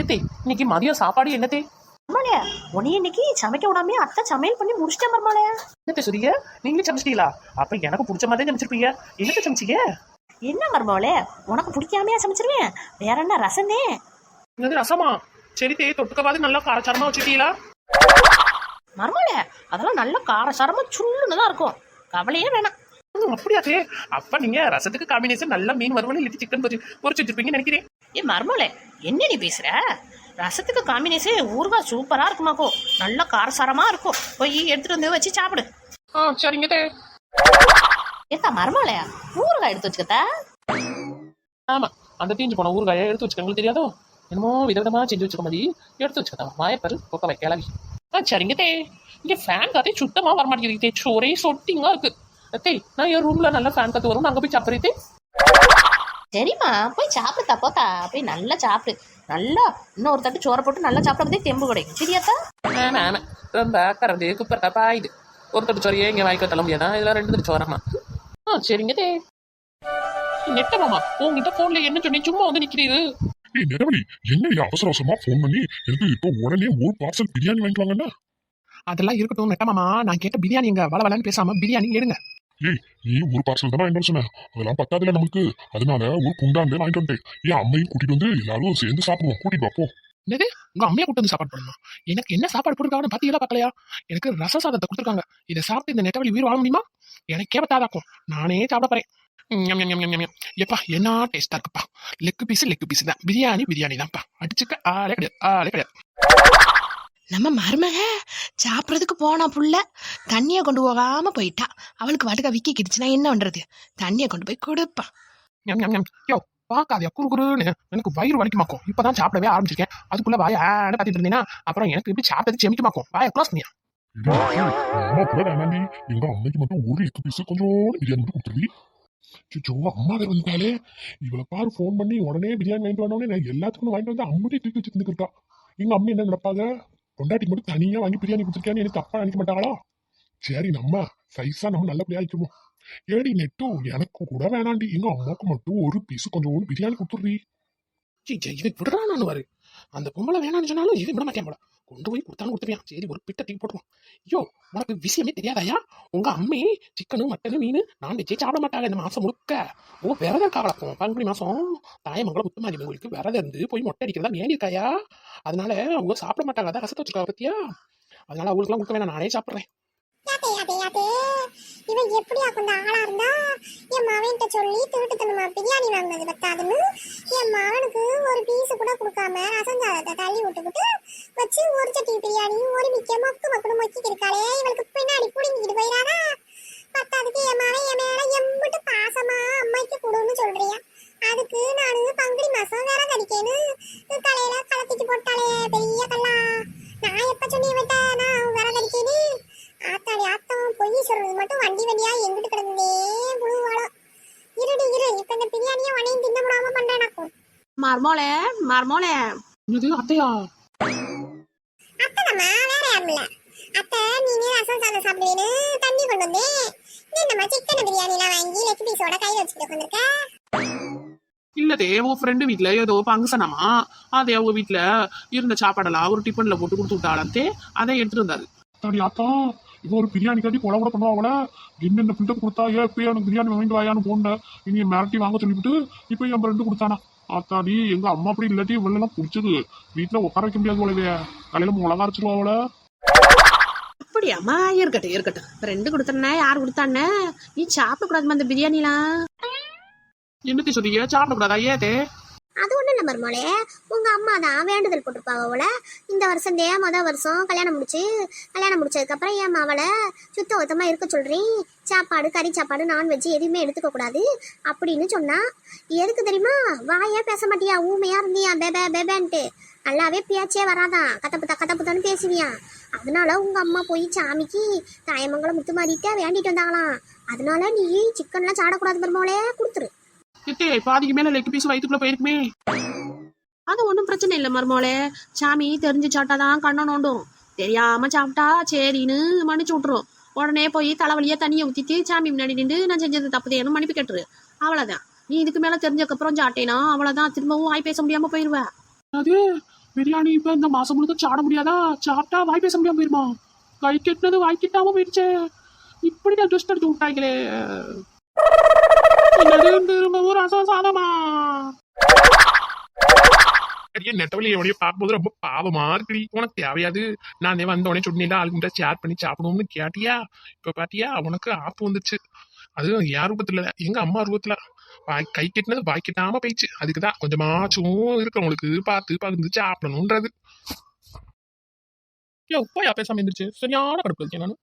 ஏத்தே இன்னைக்கு மதியம் சாப்பாடு என்னத்தே? மர்மோளே உன்னைய இன்னைக்கு சமைக்க விடாம அத்தை சமையல் பண்ணி முடிச்சிட்டேன் மர்மோளே என்னத்தே சொல்றீங்க? நீங்களே சமைச்சிட்டீங்களா? அப்ப எனக்கு பிடிச்ச மாதிரி சமைச்சிருப்பீங்க. என்னத்த சமைச்சீங்க? என்ன மர்மோளே உனக்கு பிடிக்காமையா சமைச்சிருவேன். வேற என்ன ரசந்தே என்னது ரசமா? சரி தே தொட்டுக்கவாது நல்லா காரச்சாரமா வச்சுட்டீங்களா? மர்மோளே அதெல்லாம் நல்ல காரசாரமா சுள்ளுன்னு தான் இருக்கும். கவலையே வேணாம். ம், அப்படியா தே? அப்ப நீங்க ரசத்துக்கு காம்பினேஷன் நல்லா மீன் வறுவல் இல்லி சிக்கன் பொரிச்சு பொரிச்சு வச்சிருப்பீங்கன்னு நினைக்கிறேன். ஏ மர்மோளே என்ன நீ பேசுற? ரசத்துக்கு காம்பினேஷன் ஊறுகாய் சூப்பரா இருக்குமாக்கோ நல்ல காரசாரமா இருக்கும். போய் எடுத்துட்டு வந்து வச்சு சாப்பிடு. ஆ சரிங்க தே. ஏத்தா மர்மோளே ஊறுகாய் எடுத்து வச்சுக்கத்தா? ஆமா அந்த தீஞ்சு போன ஊறுகாயை எடுத்து வச்சுக்க. உங்களுக்கு தெரியாதோ? என்னமோ விதவிதமா செஞ்சு வச்சுக்க மாதிரி எடுத்து வச்சுக்கதா வாயப்பரு பொக்க வை கிளவி ஆ சரிங்க தே. இங்க ஃபேன் காத்தே சுத்தமா வர மாட்டேங்குது தே ஒரே சொட்டிங்கா இருக்கு. தே நான் என் ரூம்ல நல்லா ஃபேன் காத்து வரும் அங்க போய் சாப்பிடுறே தே. சரிம்மா போய் சாப்பிடுத்தா போத்தா? போய் நல்லா சாப்பிடு. நல்லா இன்னொரு தட்டு சோறை போட்டு நல்லா சாப்பிட தெம்பு கிடைக்கும். சரியாத்தா ஆமா ஆமா ரொம்ப கறந்து குப்பர் தப்பா இது ஒரு தட்டு சோறையே இங்க வாய்க்க தள்ள முடியாதா? இதெல்லாம் ரெண்டு தட்டு சோறமா ஆ சரிங்க தே. நெட்ட மாமா உங்ககிட்ட போன்ல என்ன சொன்னீங்க சும்மா வந்து நிக்கிறீரு. ஏய் நிரவலி என்ன அவசர அவசரமா ஃபோன் பண்ணி? எனக்கு இப்போ உடனே ஒரு பார்சல் பிரியாணி வாங்கிட்டு வாங்கண்ணா. அதெல்லாம் இருக்கட்டும் நெட்ட மாமா. நான் கேட்ட பிரியாணி எங்க வள வளன்னு பேசாம பிரியாணி எடுங்க. ஏய் நீ ஒரு பார்சல் தான் வாங்கிட்டு சொன்ன? அதெல்லாம் பத்தாதுல நமக்கு அதனால ஒரு குண்டாண்டு வாங்கிட்டு வந்துட்டேன். ஏன் அம்மையும் கூட்டிட்டு வந்து எல்லாரும் சேர்ந்து சாப்பிடுவோம். கூட்டிட்டு வாப்போ என்னது? உங்க அம்மையை கூட்டு வந்து சாப்பாடு பண்ணணும் எனக்கு என்ன சாப்பாடு போட்டுருக்காங்க பாத்தீங்களா பார்க்கலையா? எனக்கு ரச சாதத்தை கொடுத்துருக்காங்க. இதை சாப்பிட்டு இந்த நெட்டவழி உயிர் வாழ முடியுமா? எனக்கே பத்தாதாக்கும். நானே சாப்பிட போறேன். எப்பா என்ன டேஸ்டா இருக்குப்பா? லெக் பீஸ் லெக் பீஸ் தான். பிரியாணி பிரியாணி தான்ப்பா அடிச்சுக்க ஆளே கிடையாது ஆளே கிடையாது. நம்ம மருமக சாப்பிட்றதுக்கு போனா புள்ள தண்ணியை கொண்டு போகாம போயிட்டா. அவளுக்கு வாட்டுக்கா விக்கி கிடுச்சுன்னா என்ன பண்றது? தண்ணியை கொண்டு போய் கொடுப்பா. யோ பார்க்காதயா குறு குறுன்னு. எனக்கு வயிறு வலிக்குமாக்கும் இப்பதான் சாப்பிடவே ஆரம்பிச்சிருக்கேன். அதுக்குள்ள வாய ஆன்னு பார்த்துட்டு இருந்தீங்கன்னா அப்புறம் எனக்கு இப்படி சாப்பிட்டது செமிக்குமாக்கும் வாய க்ளோஸ் பண்ணியா? அம்மா கூட வேணாண்டி. எங்க அம்மைக்கு மட்டும் ஒரு எக்கு பீஸ் கொஞ்சோண்டு பிரியாணி மட்டும் கொடுத்துருவி சிச்சோ அம்மா வேற வந்துட்டாலே இவளை பாரு ஃபோன் பண்ணி உடனே பிரியாணி வாங்கிட்டு வந்தோடனே நான் எல்லாத்துக்கும் வாங்கிட்டு வந்து அம்முட்டே தூக்கி வச்சு இருக்கா. எங்க அம்மா என்ன நினைப்பாங்க பொண்டாட்டிக்கு மட்டும் தனியா வாங்கி பிரியாணி கொடுத்துருக்கான்னு எனக்கு தப்பா நினைக்க மாட்டாங்களா? சரி நம்ம சைஸா நம்ம நல்லபடியா ஆயிக்குவோம் ஏடி நெட்டு எனக்கு கூட வேணாண்டி. எங்க அம்மாவுக்கு மட்டும் ஒரு பீஸ் கொஞ்சம் பிரியாணி கொடுத்துட்றீ. சீ, சீ, விடுறான்னு வாரு அந்த பொம்பளை வேணாம்னு சொன்னாலும் இது விட மாட்டேன் போல. கொண்டு போய் கொடுத்தாலும் கொடுத்துருவியான் சரி ஒரு பிட்ட தூக்கி போட்டுருவோம். ஐயோ உனக்கு விஷயமே தெரியாதாயா? உங்க அம்மே சிக்கனு மட்டனு மீன் நான்வெஜ்ஜே சாப்பிட மாட்டாங்க இந்த மாசம் முழுக்க. ஓ விரதம் இருக்கா வளர்க்கும் பங்குனி மாசம் தாயமங்கலம் முத்துமாரி உங்களுக்கு விரதம் இருந்து போய் மொட்டை அடிக்கிறதா வேண்டி இருக்காயா? அதனால அவங்க சாப்பிட மாட்டாங்க. அதான் ரசத்தை வச்சுக்கா பத்தியா அதனால அவங்களுக்குலாம் கொடுக்க வேணாம். நானே சாப்பிட்றேன். இவன் எப்படியா கொண்ட ஆளா இருந்தா என் மாவன்கிட்ட சொல்லி திருட்டுத்தனமா பிரியாணி வாங்கினது பத்தாதுன்னு என் மகனுக்கு ஒரு பீஸ் கூட கொடுக்காம ரசஞ்சாதத்தை தள்ளி விட்டுக்கிட்டு வச்சு ஒரு சட்டி பிரியாணி ஒரு மிக்க மக்கு மக்களும் மக்கிட்டு இருக்காளே. இவளுக்கு பின்னாடி புடுங்கிட்டு போயிடாதா? பத்தாதுக்கு என் மகன் என் மேல எம்பிட்டு பாசமா அம்மைக்கு கொடுன்னு சொல்றியா? அதுக்கு நானு பங்குனி மாசம் விறகு கடிக்கேன்னு சொல்றது மட்டும் வண்டி வண்டியா எங்கிட்டு கிடந்தே புழுவாளோ. இருடி இரு. இப்ப இந்த பிரியாணியை உனையும் தின்ன விடாம பண்றேனாக்கும் மர்மோளே மர்மோளே. இது அத்தையா? அத்தை நம்ம வேற யாரும் இல்ல. அத்தை நீங்க ரசம் சாதம் சாப்பிடுவேன்னு தண்ணி கொண்டு வந்தேன் நீ நம்ம சிக்கன் பிரியாணி எல்லாம் வாங்கி லெக் பீஸோட கையில வச்சுட்டு வந்திருக்க இல்லதே உன் ஃப்ரெண்டு வீட்ல ஏதோ ஃபங்க்ஷனாமா அதே அவங்க வீட்ல இருந்த சாப்பாடெல்லாம் ஒரு டிஃபன்ல போட்டு கொடுத்து விட்டாளத்தே அதை எடுத்துட்டு வந்தாரு. இவன் ஒரு பிரியாணி கட்டி கொலை கூட பண்ணுவா அவள என்னென்ன பில்டப் கொடுத்தா? ஏன் இப்போ எனக்கு பிரியாணி வாங்கிட்டு வாயான்னு போனேன் இனி மிரட்டி வாங்க சொல்லிவிட்டு இப்போ என் ரெண்டு கொடுத்தானா? ஆத்தாடி எங்க அம்மா அப்படி இல்லாட்டி இவளெல்லாம் பிடிச்சது. வீட்டுல உட்கார வைக்க முடியாது போலவே. தலையில மிளகா அரைச்சிருவா அவளை அப்படியாம்மா இருக்கட்டும் இருக்கட்டும். ரெண்டு கொடுத்தனே யார் கொடுத்தானே நீ சாப்பிடக்கூடாதுமா அந்த பிரியாணிலாம். என்னத்தை சொல்றீங்க? சாப்பிடக்கூடாதா? ஏதே அது ஒண்ணும் இல்ல மருமோளே உங்க அம்மா தான் வேண்டுதல் போட்டிருப்பாங்க போல. இந்த வருஷம் தே மொதல் வருஷம் கல்யாணம் முடிச்சு கல்யாணம் முடிச்சதுக்கப்புறம் ஏன் அவளை சுத்த ஒத்தமா இருக்க சொல்றேன் சாப்பாடு கறி சாப்பாடு நான்வெஜ் எதுவுமே எடுத்துக்க கூடாது அப்படின்னு சொன்னா எதுக்கு தெரியுமா? வாயே பேச மாட்டியா? ஊமையா இருந்தியா? பேபே பேபேன்ட்டு நல்லாவே பேச்சே வராதான் கத்தப்புத்தா கத்தப்புத்தான்னு பேசுவியா? அதனால உங்க அம்மா போய் சாமிக்கு தாயமங்கலம் முத்து மாறிட்டே வேண்டிட்டு வந்தாங்களாம். அதனால நீ சிக்கன்லாம் சாடக்கூடாது பெருமாளே கொடுத்துரு. எத்தே பாதிக்கு மேல லெக் பீஸ் வயிற்றுக்குள்ள போயிருக்குமே. அது ஒன்றும் பிரச்சனை இல்லை மர்மோளே. சாமி தெரிஞ்சு சாப்பிட்டாதான் கண்ணை நோண்டும். தெரியாம சாப்பிட்டா சரின்னு மன்னிச்சு விட்டுரும். உடனே போய் தலைவலியா தண்ணியை ஊத்திட்டு சாமி முன்னாடி நின்று நான் செஞ்சது தப்புதேன்னு மன்னிப்பு கேட்டுரு. அவ்வளவுதான். நீ இதுக்கு மேல தெரிஞ்சக்கப்புறம் சாட்டேனா அவ்வளவுதான். திரும்பவும் வாய் பேச முடியாம போயிருவ. அது பிரியாணி இப்ப இந்த மாசம் முழுக்க சாட முடியாதா? சாப்பிட்டா வாய் பேச முடியாம போயிருமா? கை கெட்டினது வாய் கிட்டாம போயிடுச்சே இப்படி நான் ட்விஸ்ட் அடிச்சு விட்டாங்களே. என்னது திரும்பவும் ரசம் சாதமா அடியே நெட்டவழி எவனையும் பார்க்கும்போது ரொம்ப பாவமா இருக்குடி உனக்கு தேவையாது நான் வந்த உடனே சொன்னீங்களா ஆளுங்கிட்ட ஷேர் பண்ணி சாப்பிடணும்னு கேட்டியா இப்ப பாத்தியா உனக்கு ஆப்பு வந்துச்சு அது யார் ரூபத்துல இல்ல, எங்க அம்மா ரூபத்துல வாய் கை கட்டினது வாய் கெட்டாம போயிடுச்சு அதுக்குதான் கொஞ்சமாச்சும் இருக்கிறவங்களுக்கு பார்த்து பகிர்ந்து சாப்பிடணுன்றது யோ போயா பேசாம இருந்துச்சு சரியான கடுப்பு இருக்கேன் நானு